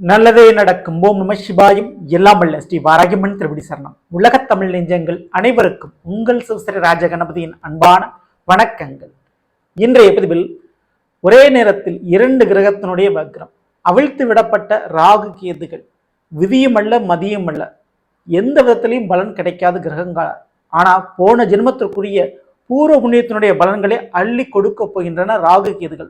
நல்லதே நடக்கும். ஓம் நம சிவாயும். எல்லாம் வல்ல. ஸ்ரீ வாராகிமன் திருவிடி சரணம். உலகத் தமிழ் நெஞ்சங்கள் அனைவருக்கும் உங்கள் சிவஸ்ரீ ராஜ கணபதியின் அன்பான வணக்கங்கள். இன்றைய பதிவில் ஒரே நேரத்தில் இரண்டு கிரகத்தினுடைய வக்ரம். அவிழ்த்து விடப்பட்ட ராகு கேதுகள். விதியுமல்ல மதியுமல்ல எந்த விதத்திலையும் பலன் கிடைக்காத கிரகங்கள். ஆனால் போன ஜென்மத்திற்குரிய பூர்வ புண்ணியத்தினுடைய பலன்களை அள்ளி கொடுக்க போகின்றன ராகு கேதுகள்.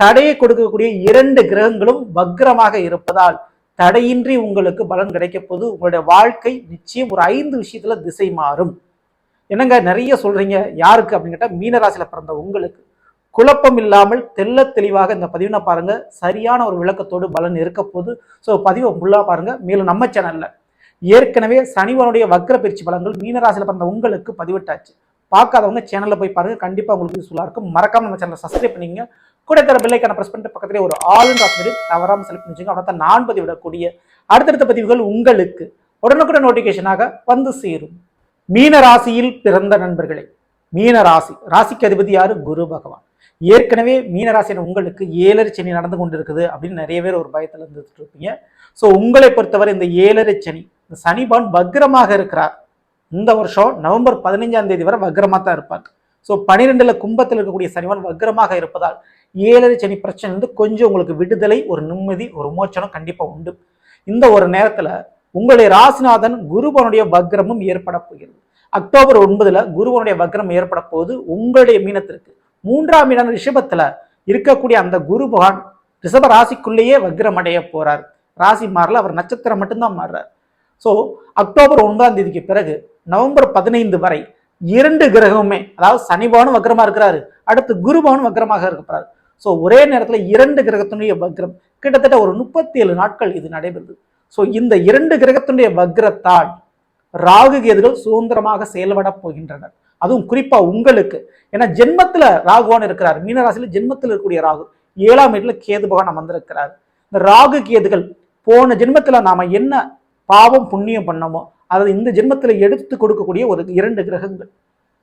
தடையை கொடுக்கக்கூடிய இரண்டு கிரகங்களும் வக்ரமாக இருப்பதால் தடையின்றி உங்களுக்கு பலன் கிடைக்க போது உங்களுடைய வாழ்க்கை நிச்சயம் ஒரு ஐந்து விஷயத்துல திசை மாறும். என்னங்க நிறைய சொல்றீங்க யாருக்கு அப்படின்னு கேட்டால் மீனராசியில பிறந்த உங்களுக்கு. குழப்பம் இல்லாமல் தெல்ல தெளிவாக இந்த பதிவினை பாருங்க. சரியான ஒரு விளக்கத்தோடு பலன் இருக்க போது ஸோ பதிவை ஃபுல்லாக பாருங்க. மேலும் நம்ம சேனல்ல ஏற்கனவே சனிவனுடைய வக்ர பயிற்சி பலன்கள் மீனராசியில பிறந்த உங்களுக்கு பதிவிட்டாச்சு. பார்க்காதவங்க சேனலில் போய் பாருங்க. கண்டிப்பாக உங்களுக்கு யூஸ்ஃபுல்லாக இருக்கும். மறக்காம நம்ம சேனலை சப்ஸ்கிரைப் பண்ணிங்க கூட தர பில்லைக்கான ப்ரெஸ் பண்ணிட்டு பக்கத்திலே ஒரு ஆளுன்ற இன் ஆப்ஷன் தவறாமல் செலக்ட் பண்ணிச்சுங்க அவனை தான் நான் பதிவிடக்கூடிய அடுத்தடுத்த பதிவுகள் உங்களுக்கு உடனுக்குடன் நோட்டிஃபிகேஷனாக வந்து சேரும். மீன ராசியில் பிறந்த நண்பர்களே மீன ராசி. ராசிக்கு அதிபதி யாரு? குரு பகவான். ஏற்கனவே மீன ராசியான உங்களுக்கு ஏழரை சனி நடந்து கொண்டு இருக்குது அப்படின்னு நிறைய பேர் ஒரு பயத்தில் இருந்துட்டு இருப்பீங்க. ஸோ உங்களை பொறுத்தவரை இந்த ஏழரை சனி இந்த சனிபான் பக்ரமாக இருக்கிறார். இந்த வருஷம் நவம்பர் பதினைஞ்சாம் தேதி வரை வக்ரமாக தான் இருப்பார் ஸோ பனிரெண்டுல கும்பத்தில் இருக்கக்கூடிய சனிவான் வக்ரமாக இருப்பதால் ஏழரை சனி பிரச்சனை வந்து கொஞ்சம் உங்களுக்கு விடுதலை ஒரு நிம்மதி ஒரு மோச்சனம் கண்டிப்பாக உண்டு. இந்த ஒரு நேரத்தில் உங்களுடைய ராசிநாதன் குருபனுடைய வக்ரமும் ஏற்பட போகிறது. அக்டோபர் ஒன்பதுல குருவனுடைய வக்ரம் ஏற்பட போது உங்களுடைய மீனத்திற்கு மூன்றாம் மீனான ரிஷபத்துல இருக்கக்கூடிய அந்த குரு பகவான் ரிஷப ராசிக்குள்ளேயே வக்ரம் அடைய போறார். ராசி மாறல அவர் நட்சத்திரம் மட்டும்தான் மாறுறார். ஸோ அக்டோபர் ஒன்பதாம் தேதிக்கு பிறகு நவம்பர் பதினைந்து வரை இரண்டு கிரகமுமே அதாவது சனிபவனும் வக்கரமாக இருக்கிறாரு. அடுத்து குருபவனும் வக்கரமாக இருக்கிறாரு ஸோ ஒரே நேரத்தில் இரண்டு கிரகத்தினுடைய வக்ரம் கிட்டத்தட்ட ஒரு முப்பத்தி ஏழு நாட்கள் இது நடைபெறுது. ஸோ இந்த இரண்டு கிரகத்தினுடைய வக்ரத்தால் ராகு கேதுகள் சுதந்திரமாக செயல்பட போகின்றனர். அதுவும் குறிப்பாக உங்களுக்கு. ஏன்னா ஜென்மத்தில் ராகுவான் இருக்கிறார். மீனராசியில் ஜென்மத்தில் இருக்கக்கூடிய ராகு. ஏழாம் வீட்டில் கேது பகவான் அமர்ந்திருக்கிறார். இந்த ராகு கேதுகள் போன ஜென்மத்தில் நாம் என்ன பாவம் புண்ணியம் பண்ணமோ அதை இந்த ஜென்மத்தில் எடுத்து கொடுக்கக்கூடிய ஒரு இரண்டு கிரகங்கள்.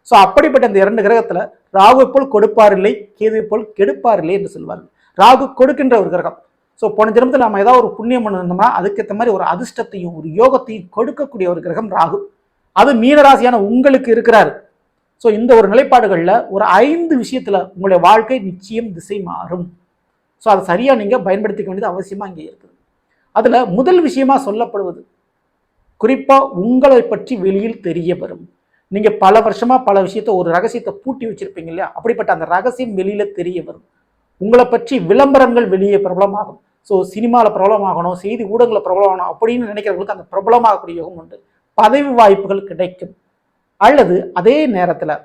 ஸோ அப்படிப்பட்ட இந்த இரண்டு கிரகத்தில் ராகு போல் கொடுப்பார் இல்லை கேது போல் கெடுப்பார் இல்லை என்று சொல்வார்கள். ராகு கொடுக்கின்ற ஒரு கிரகம். ஸோ போன ஜென்மத்தில் நம்ம ஏதாவது ஒரு புண்ணியம் பண்ணிருந்தோம்னா அதுக்கேற்ற மாதிரி ஒரு அதிர்ஷ்டத்தையும் ஒரு யோகத்தையும் கொடுக்கக்கூடிய ஒரு கிரகம் ராகு. அது மீனராசியான உங்களுக்கு இருக்கிறாரு. ஸோ இந்த ஒரு நிலைப்பாடுகளில் ஒரு ஐந்து விஷயத்தில் உங்களுடைய வாழ்க்கை நிச்சயம் திசை மாறும். ஸோ அதை சரியாக நீங்கள் பயன்படுத்திக்க வேண்டியது அவசியமாக இங்கே இருக்குது. அதில் முதல் விஷயமாக சொல்லப்படுவது குறிப்பாக உங்களை பற்றி வெளியில் தெரிய வரும் நீங்கள் பல வருஷமாக பல விஷயத்த ஒரு ரகசியத்தை பூட்டி வச்சுருப்பீங்க இல்லையா? அப்படிப்பட்ட அந்த ரகசியம் வெளியில் தெரிய வரும் உங்களை பற்றி விளம்பரங்கள் வெளியே பிரபலமாகும். ஸோ சினிமாவில் பிரபலமாகணும் செய்தி ஊடகங்களில் பிரபலமாகணும் அப்படின்னு நினைக்கிறவங்களுக்கு அந்த பிரபலமாகக்கூடிய யோகம் உண்டு. பதவி வாய்ப்புகள் கிடைக்கும். அல்லது அதே நேரத்தில்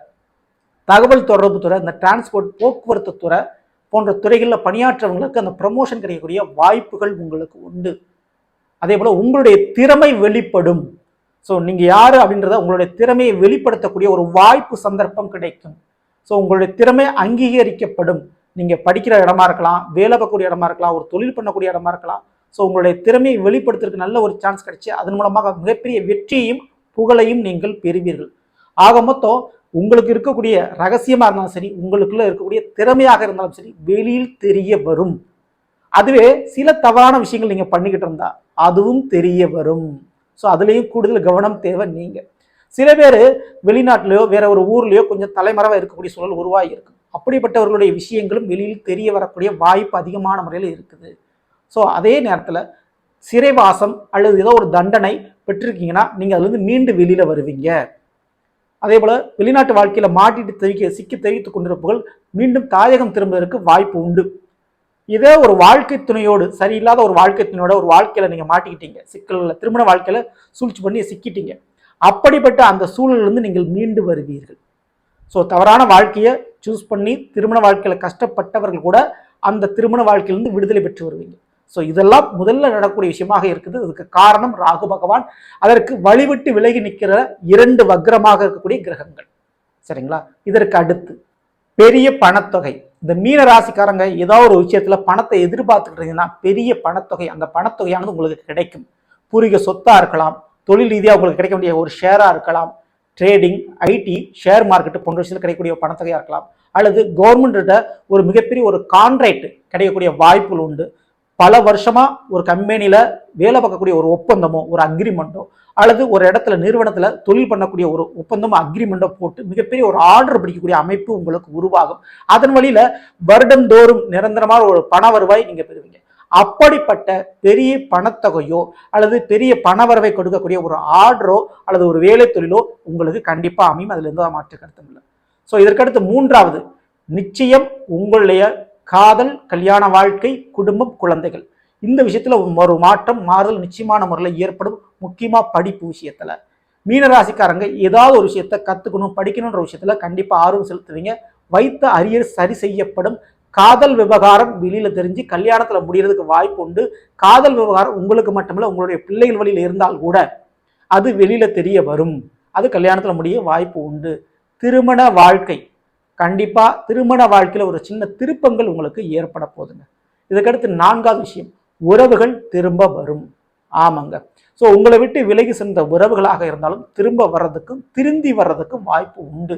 தகவல் தொடர்பு துறை இந்த டிரான்ஸ்போர்ட் போக்குவரத்து துறை போன்ற துறைகளில் பணியாற்றவங்களுக்கு அந்த ப்ரமோஷன் கிடைக்கக்கூடிய வாய்ப்புகள் உங்களுக்கு உண்டு. அதே போல் உங்களுடைய திறமை வெளிப்படும். ஸோ நீங்கள் யார் அப்படின்றத உங்களுடைய திறமையை வெளிப்படுத்தக்கூடிய ஒரு வாய்ப்பு சந்தர்ப்பம் கிடைக்கும். ஸோ உங்களுடைய திறமை அங்கீகரிக்கப்படும். நீங்கள் படிக்கிற இடமா இருக்கலாம் வேலை பார்க்கக்கூடிய இடமா இருக்கலாம் ஒரு தொழில் பண்ணக்கூடிய இடமா இருக்கலாம். ஸோ உங்களுடைய திறமையை வெளிப்படுத்துறதுக்கு நல்ல ஒரு சான்ஸ் கிடைச்சி அதன் மூலமாக மிகப்பெரிய வெற்றியையும் புகழையும் நீங்கள் பெறுவீர்கள். ஆக மொத்தம் உங்களுக்கு இருக்கக்கூடிய ரகசியமாக இருந்தாலும் சரி உங்களுக்குள்ள இருக்கக்கூடிய திறமையாக இருந்தாலும் சரி வெளியில் தெரிய வரும். அதுவே சில தவறான விஷயங்கள் நீங்கள் பண்ணிக்கிட்டு இருந்தால் அதுவும் தெரிய வரும். ஸோ அதுலேயும் கூடுதல் கவனம் தேவை நீங்கள் சில பேர் வெளிநாட்டிலையோ வேற ஒரு ஊர்லேயோ கொஞ்சம் தலைமறைவாக இருக்கக்கூடிய சூழல் உருவாகி இருக்கும் அப்படிப்பட்டவர்களுடைய விஷயங்களும் வெளியில் தெரிய வரக்கூடிய வாய்ப்பு அதிகமான முறையில் இருக்குது. ஸோ அதே நேரத்தில் சிறைவாசம் அல்லது ஏதோ ஒரு தண்டனை பெற்றிருக்கீங்கன்னா நீங்கள் அதுலேருந்து மீண்டு வெளியில் வருவீங்க. அதே போல் வெளிநாட்டு வாழ்க்கையில் மாட்டிட்டு தவிக்க சிக்கி தெரிவித்துக் கொண்டிருப்பவர்கள் மீண்டும் தாயகம் திரும்புவதற்கு வாய்ப்பு உண்டு. இதே ஒரு வாழ்க்கை துணையோடு சரியில்லாத ஒரு வாழ்க்கை துணையோட ஒரு வாழ்க்கையில நீங்க மாட்டிக்கிட்டீங்க. சிக்கல்ல திருமண வாழ்க்கையில சூழ்ச்சி பண்ணி சிக்கிட்டீங்க. அப்படிப்பட்ட அந்த சூழலிருந்து நீங்கள் மீண்டு வருவீர்கள். ஸோ தவறான வாழ்க்கையை சூஸ் பண்ணி திருமண வாழ்க்கையில கஷ்டப்பட்டவர்கள் கூட அந்த திருமண வாழ்க்கையிலிருந்து விடுதலை பெற்று வருவீங்க. ஸோ இதெல்லாம் முதல்ல நடக்கூடிய விஷயமாக இருக்குது. அதுக்கு காரணம் ராகு பகவான். அதற்கு வழிவிட்டு விலகி நிற்கிற இரண்டு வக்ரமாக இருக்கக்கூடிய கிரகங்கள். சரிங்களா? இதற்கு அடுத்து பெரிய பணத்தொகை. இந்த மீன ராசிக்காரங்க ஏதோ ஒரு விஷயத்துல பணத்தை எதிர்பார்த்துக்கிட்டு இருந்தீங்கன்னா பெரிய பணத்தொகை அந்த பணத்தொகையானது உங்களுக்கு கிடைக்கும். பூர்வீக சொத்தா இருக்கலாம் தொழில் ரீதியாக உங்களுக்கு கிடைக்க வேண்டிய ஒரு ஷேரா இருக்கலாம் ட்ரேடிங் ஐடி ஷேர் மார்க்கெட் போன்ற விஷயத்தில் கிடைக்கக்கூடிய பணத்தொகையாக இருக்கலாம். அல்லது கவர்மெண்ட்டிட்ட ஒரு மிகப்பெரிய ஒரு கான்ட்ராக்ட் கிடைக்கக்கூடிய வாய்ப்புகள் உண்டு. பல வருஷமாக ஒரு கம்பெனியில் வேலை பார்க்கக்கூடிய ஒரு ஒப்பந்தமோ ஒரு அக்ரிமெண்ட்டோ அல்லது ஒரு இடத்துல நிறுவனத்தில் தொழில் பண்ணக்கூடிய ஒரு ஒப்பந்தமோ அக்ரிமெண்ட்டோ போட்டு மிகப்பெரிய ஒரு ஆர்டர் பிடிக்கக்கூடிய அமைப்பு உங்களுக்கு உருவாகும். அதன் வழியில் வருடந்தோறும் நிரந்தரமான ஒரு பண வருவாய் நீங்கள் பெறுவீங்க. அப்படிப்பட்ட பெரிய பணத்தொகையோ அல்லது பெரிய பணவரவை கொடுக்கக்கூடிய ஒரு ஆர்டரோ அல்லது ஒரு வேலை தொழிலோ உங்களுக்கு கண்டிப்பாக அமையும். அதுல எந்த மாற்று கருத்தும் இல்லை. ஸோ இதற்கடுத்து மூன்றாவது நிச்சயம் உங்களுடைய காதல் கல்யாண வாழ்க்கை குடும்பம் குழந்தைகள். இந்த விஷயத்துல ஒரு மாற்றம் மாறுதல் நிச்சயமான முறையில் ஏற்படும். முக்கியமா படிப்பு விஷயத்துல. மீனராசிக்காரங்க ஏதாவது ஒரு விஷயத்த கத்துக்கணும் படிக்கணுன்ற விஷயத்துல கண்டிப்பா ஆர்வம் செலுத்துவீங்க. வைத்த அரியர் சரி செய்யப்படும். காதல் விவகாரம் வெளியில தெரிஞ்சு கல்யாணத்துல முடியறதுக்கு வாய்ப்பு உண்டு. காதல் விவகாரம் உங்களுக்கு மட்டுமல்ல உங்களுடைய பிள்ளைகள் வழியில் இருந்தால் கூட அது வெளியில தெரிய வரும். அது கல்யாணத்துல முடிய வாய்ப்பு உண்டு. திருமண வாழ்க்கை. கண்டிப்பாக திருமண வாழ்க்கையில் ஒரு சின்ன திருப்பங்கள் உங்களுக்கு ஏற்பட போகுதுங்க. இதுக்கடுத்து நான்காவது விஷயம் உறவுகள் திரும்ப வரும். ஆமாங்க. ஸோ உங்களை விட்டு விலகி சென்ற உறவுகளாக இருந்தாலும் திரும்ப வர்றதுக்கும் திருந்தி வர்றதுக்கும் வாய்ப்பு உண்டு.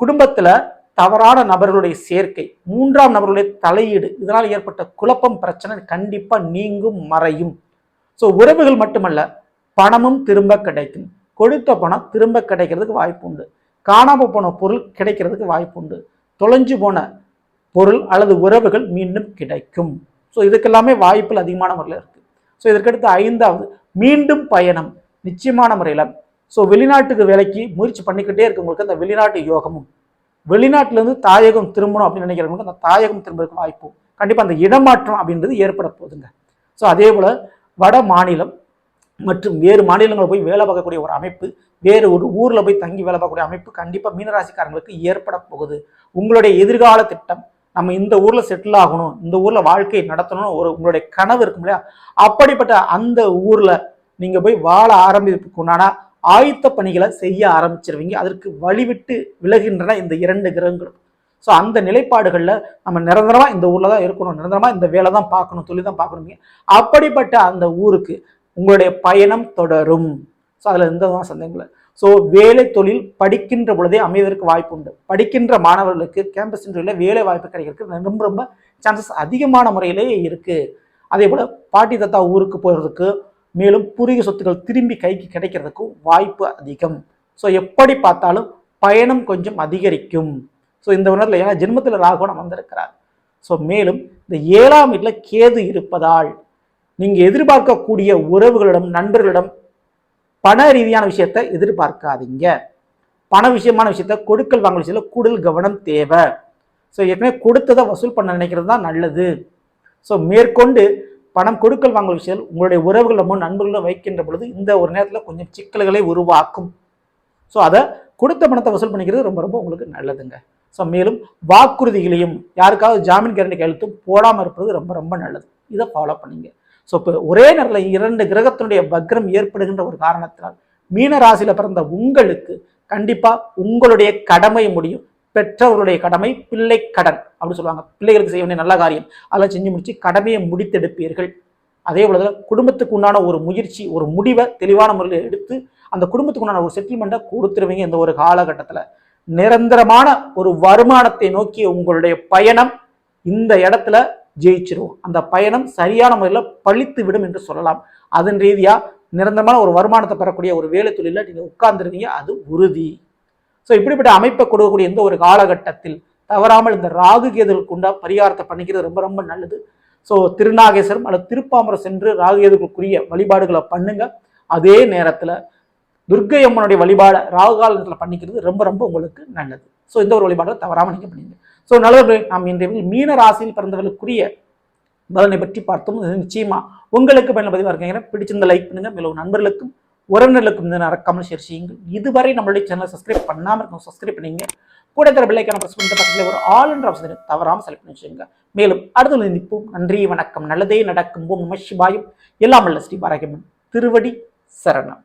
குடும்பத்தில் தவறான நபர்களுடைய சேர்க்கை மூன்றாம் நபர்களுடைய தலையீடு இதனால் ஏற்பட்ட குழப்பம் பிரச்சனை கண்டிப்பாக நீங்கும் மறையும். ஸோ உறவுகள் மட்டுமல்ல பணமும் திரும்ப கிடைக்கும். கொடுத்த பணம் திரும்ப கிடைக்கிறதுக்கு வாய்ப்பு உண்டு. காணாமல் போன பொருள் கிடைக்கிறதுக்கு வாய்ப்பு உண்டு. தொலைஞ்சு போன பொருள் அல்லது உறவுகள் மீண்டும் கிடைக்கும். ஸோ இதுக்கெல்லாமே வாய்ப்புகள் அதிகமான முறையில் இருக்குது ஸோ இதற்கடுத்து ஐந்தாவது மீண்டும் பயணம். நிச்சயமான முறையில். ஸோ வெளிநாட்டுக்கு வேலைக்கு முயற்சி பண்ணிக்கிட்டே இருக்கவங்களுக்கு அந்த வெளிநாட்டு யோகமும் வெளிநாட்டிலேருந்து தாயகம் திரும்பணும் அப்படின்னு நினைக்கிறவங்களுக்கு அந்த தாயகம் திரும்புறதுக்கு வாய்ப்பு கண்டிப்பாக அந்த இடமாற்றம் அப்படின்றது ஏற்பட போகுதுங்க. ஸோ அதே போல் வட மாநிலம் மற்றும் வேறு மாநிலங்களில் போய் வேலை பார்க்கக்கூடிய ஒரு அமைப்பு வேறு ஒரு ஊரில் போய் தங்கி வேலை பார்க்கக்கூடிய அமைப்பு கண்டிப்பாக மீனராசிக்காரங்களுக்கு ஏற்பட போகுது. உங்களுடைய எதிர்கால திட்டம் நம்ம இந்த ஊரில் செட்டில் ஆகணும் இந்த ஊரில் வாழ்க்கையை நடத்தணும் ஒரு உங்களுடைய கனவு இருக்கும் இல்லையா? அப்படிப்பட்ட அந்த ஊரில் நீங்கள் போய் வாழ ஆரம்பிப்புக்கு உண்டான ஆயுத்த பணிகளை செய்ய ஆரம்பிச்சிருவீங்க. அதற்கு வழிவிட்டு விலகின்றன இந்த இரண்டு கிரகங்களும். ஸோ அந்த நிலைப்பாடுகளில் நம்ம நிரந்தரமாக இந்த ஊரில் தான் இருக்கணும் நிரந்தரமாக இந்த வேலை தான் பார்க்கணும் தொழில் தான் பார்க்கணுங்க அப்படிப்பட்ட அந்த ஊருக்கு உங்களுடைய பயணம் தொடரும். ஸோ அதில் எந்த தான் சந்தேகம் இல்லை ஸோ வேலை தொழில் படிக்கின்ற பொழுதே அமைவதற்கு வாய்ப்பு உண்டு. படிக்கின்ற மாணவர்களுக்கு கேம்பஸ் இன்டர்வியூவில் வேலை வாய்ப்பு கிடைக்கிறதுக்கு ரொம்ப ரொம்ப சான்சஸ் அதிகமான முறையிலேயே இருக்குது அதே போல் பாட்டி தத்தா ஊருக்கு போகிறதுக்கு மேலும் பூர்வீக சொத்துக்கள் திரும்பி கைக்கு கிடைக்கிறதுக்கும் வாய்ப்பு அதிகம். ஸோ எப்படி பார்த்தாலும் பயணம் கொஞ்சம் அதிகரிக்கும். ஸோ இந்த உணர்வில் ஏன்னா ஜென்மத்தில் ராகுவன் வந்திருக்கிறார் ஸோ மேலும் இந்த ஏழாம் வீட்டில் கேது இருப்பதால் நீங்கள் எதிர்பார்க்கக்கூடிய உறவுகளிடம் நண்பர்களிடம் பண ரீதியான விஷயத்தை எதிர்பார்க்காதீங்க. பண விஷயமான விஷயத்த கொடுக்கல் வாங்கல் விஷயத்தில் கூடுதல் கவனம் தேவை. ஸோ ஏற்கனவே கொடுத்ததை வசூல் பண்ண நினைக்கிறது தான் நல்லது. ஸோ மேற்கொண்டு பணம் கொடுக்கல் வாங்கல் விஷயத்தில் உங்களுடைய உறவுகளிடமோ நண்பர்களோ வைக்கின்ற பொழுது இந்த ஒரு நேரத்தில் கொஞ்சம் சிக்கல்களை உருவாக்கும். ஸோ அதை கொடுத்த பணத்தை வசூல் பண்ணிக்கிறது ரொம்ப ரொம்ப உங்களுக்கு நல்லதுங்க. ஸோ மேலும் வாக்குறுதிகளையும் யாருக்காவது ஜாமீன் கேரண்டி கையெழுத்தும் போடாமல் இருப்பது ரொம்ப ரொம்ப நல்லது. இதை ஃபாலோ பண்ணுங்கள் ஸோ இப்போ ஒரே நேரத்தில் இரண்டு கிரகத்தினுடைய வக்ரம் ஏற்படுகின்ற ஒரு காரணத்தினால் மீன ராசியில் பிறந்த உங்களுக்கு கண்டிப்பாக உங்களுடைய கடமை முடியும். பெற்றவர்களுடைய கடமை பிள்ளை கடன் அப்படின்னு சொல்லுவாங்க. பிள்ளைகளுக்கு செய்ய வேண்டிய நல்ல காரியம். அதெல்லாம் செஞ்சு முடிச்சு கடமையை முடித்தெடுப்பீர்கள். அதே போல குடும்பத்துக்கு உண்டான ஒரு முயற்சி ஒரு முடிவை தெளிவான முறையில் எடுத்து அந்த குடும்பத்துக்கு உண்டான ஒரு செட்டில்மெண்ட்டை கொடுத்துருவீங்க இந்த ஒரு காலகட்டத்தில். நிரந்தரமான ஒரு வருமானத்தை நோக்கிய உங்களுடைய பயணம் இந்த இடத்துல ஜெயிச்சிரும் அந்த பயணம் சரியான முறையில் பழித்து விடும் என்று சொல்லலாம். அதன் ரீதியாக நிரந்தரமான ஒரு வருமானத்தை பெறக்கூடிய ஒரு வேலை தொழிலில் நீங்கள் உட்கார்ந்துருவீங்க அது உறுதி. ஸோ இப்படிப்பட்ட அமைப்பை கொடுக்கக்கூடிய எந்த ஒரு காலகட்டத்தில் தவறாமல் இந்த ராகு கேதுகளுக்கு உண்டா பரிகாரத்தை பண்ணிக்கிறது ரொம்ப ரொம்ப நல்லது. ஸோ திருநாகேஸ்வரம் அல்லது திருப்பாமரம் சென்று ராகு கேதுகளுக்குரிய வழிபாடுகளை பண்ணுங்க. அதே நேரத்தில் துர்க்கை அம்மனுடைய வழிபாடை ராகு காலத்தில் பண்ணிக்கிறது ரொம்ப ரொம்ப உங்களுக்கு நல்லது. ஸோ இந்த ஒரு வழிபாடை தவறாமல் நீங்கள் பண்ணீங்க ஸோ நல்லவர்களே நாம் இன்றைய மீன ராசியில் பிறந்தவர்களுக்குரிய பலனை பற்றி பார்த்தோம். நிச்சயமா உங்களுக்கு பயனுள்ள பதிவாக இருக்கீங்க பிடிச்சிருந்த லைக் பண்ணுங்க. மேலும் நண்பர்களுக்கும் உறவினர்களுக்கும் இந்த நடக்காமல் ஷேர் செய்யுங்கள். இதுவரை நம்மளுடைய சேனலை சப்ஸ்கிரைப் பண்ணாமல் இருக்கும் சப்ஸ்கிரைப் பண்ணிங்க. கூட தர பிள்ளைக்கான ப்ரெஸ் பண்ணிட்டு பக்கத்தில் ஒரு ஆல் என்ற ஆப்ஷன் தவறாமல் செலக்ட் பண்ணி வச்சுங்க மேலும் அடுத்த நிற்போம் நன்றி வணக்கம். நல்லதே நடக்கும். ஓம் நம சிவாயும். எல்லாம் வல்ல ஸ்ரீ பாரகிமன் திருவடி சரணம்.